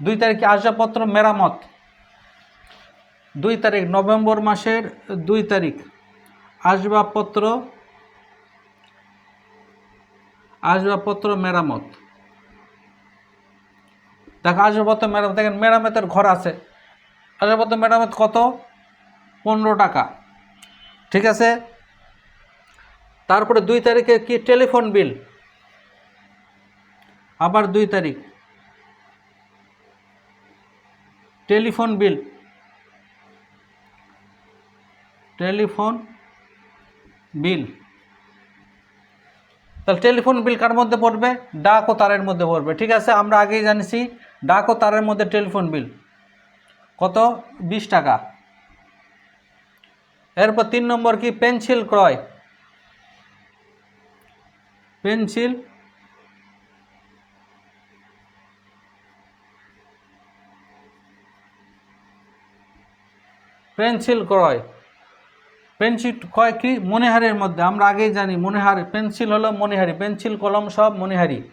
দুই তারিখে আসবাবপত্র মেরামত। দুই তারিখ নভেম্বর মাসের দুই তারিখ আসবাবপত্র আসবাবপত্র মেরামত। দেখো আসবাবপত্র মেরামত, দেখেন মেরামতের ঘর আছে। আসবাবপত্র মেরামত কত? পনেরো টাকা। ঠিক আছে? তারপরে দুই তারিখে কি টেলিফোন বিল? আবার দুই তারিখ। Telephone bill. Telephone bill. তাহলে টেলিফোন বিল কার মধ্যে পড়বে? ডাক ও তারের মধ্যে পড়বে। ঠিক আছে, আমরা আগেই জানিছি, ডাক ও তারের মধ্যে টেলিফোন বিল। কত? বিশ টাকা। এরপর তিন নম্বর কি? পেন্সিল ক্রয়। পেন্সিল পেন্সিল ক্রয়। পেন্সিল ক্রয় কি? মনিহারের মধ্যে। আমরা আগেই জানি মনিহার পেন্সিল হলো মনিহারি পেন্সিল, কলম সব মনিহারি